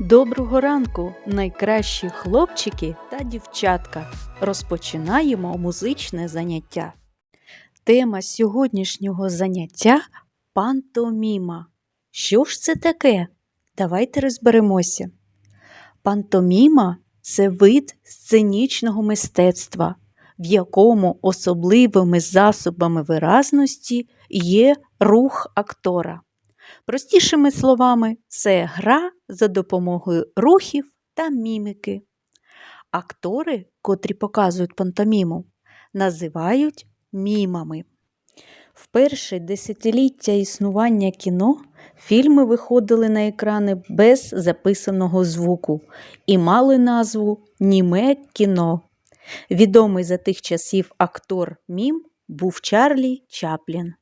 Доброго ранку, найкращі хлопчики та дівчатка. Розпочинаємо музичне заняття. Тема сьогоднішнього заняття пантоміма. Що ж це таке? Давайте розберемося. Пантоміма це вид сценічного мистецтва, в якому особливими засобами виразності є рух актора. Простішими словами, це гра за допомогою рухів та міміки. Актори, котрі показують пантоміму, називають мімами. В перше десятиліття існування кіно фільми виходили на екрани без записаного звуку і мали назву Німе кіно. Відомий за тих часів актор мім був Чарлі Чаплін.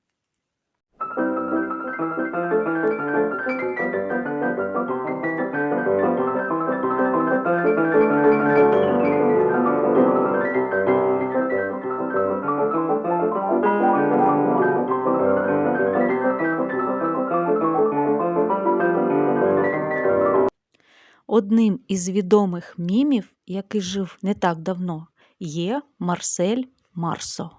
Одним із відомих мімів, який жив не так давно, є Марсель Марсо.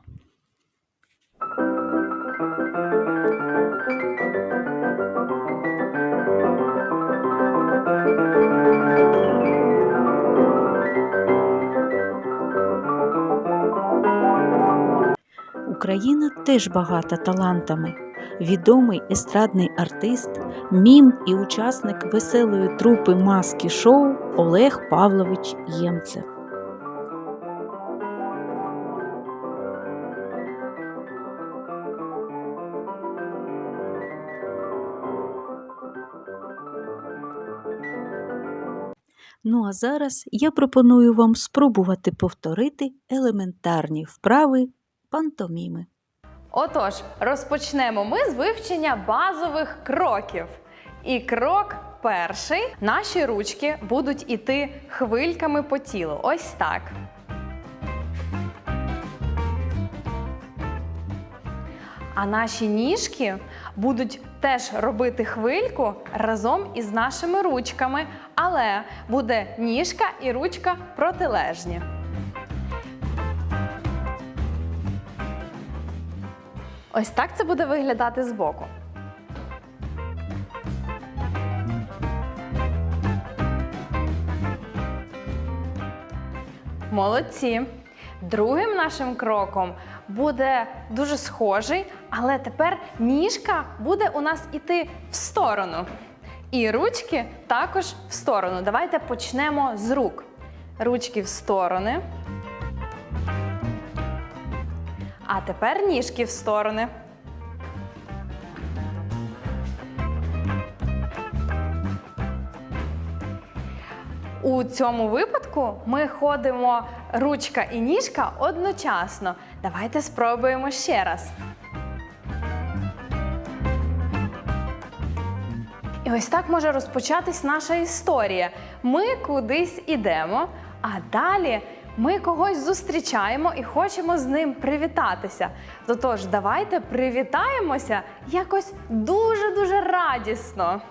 Україна теж багата талантами. Відомий естрадний артист, мім і учасник веселої трупи маски шоу Олег Павлович Ємцев. Ну а зараз я пропоную вам спробувати повторити елементарні вправи пантоміми. Отож, розпочнемо ми з вивчення базових кроків. І крок перший: наші ручки будуть іти хвильками по тілу. Ось так. А наші ніжки будуть теж робити хвильку разом із нашими ручками, але буде ніжка і ручка протилежні. Ось так це буде виглядати збоку. Молодці. Другим нашим кроком буде дуже схожий, але тепер ніжка буде у нас іти в сторону. І ручки також в сторону. Давайте почнемо з рук. Ручки в сторони. А тепер ніжки в сторони. У цьому випадку ми ходимо ручка і ніжка одночасно. Давайте спробуємо ще раз. І ось так може розпочатись наша історія. Ми кудись ідемо, а далі ми когось зустрічаємо і хочемо з ним привітатися. Тотож, давайте привітаємося якось дуже-дуже радісно.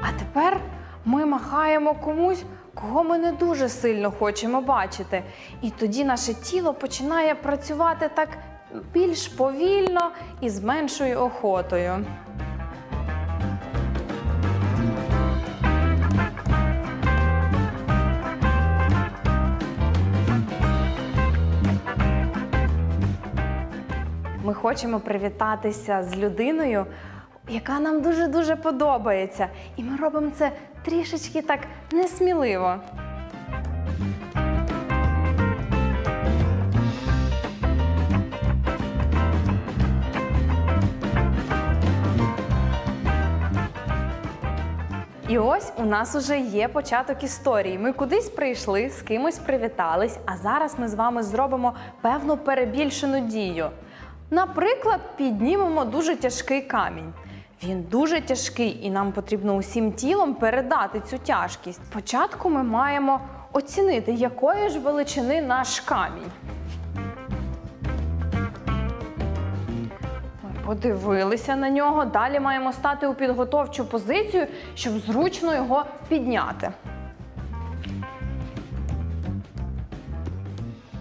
А тепер ми махаємо комусь, кого ми не дуже сильно хочемо бачити. І тоді наше тіло починає працювати так більш повільно і з меншою охотою. Ми хочемо привітатися з людиною, яка нам дуже-дуже подобається. І ми робимо це трішечки так несміливо. І ось у нас уже є початок історії. Ми кудись прийшли, з кимось привітались, а зараз ми з вами зробимо певну перебільшену дію. Наприклад, піднімемо дуже тяжкий камінь. Він дуже тяжкий, і нам потрібно усім тілом передати цю тяжкість. Спочатку ми маємо оцінити, якої ж величини наш камінь. Подивилися на нього. Далі маємо стати у підготовчу позицію, щоб зручно його підняти.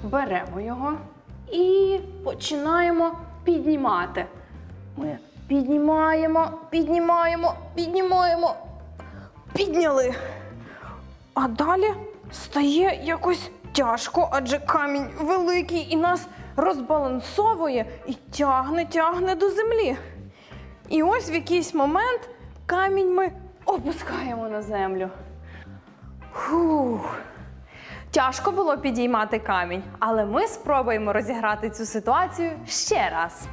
Беремо його і починаємо піднімати. Ми піднімаємо, піднімаємо, піднімаємо, підняли. А далі стає якось тяжко, адже камінь великий і нас розбалансовує і тягне, тягне до землі. І ось в якийсь момент камінь ми опускаємо на землю. Фух. Тяжко було підіймати камінь, але ми спробуємо розіграти цю ситуацію ще раз.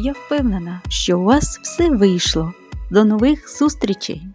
Я впевнена, що у вас все вийшло. До нових зустрічей!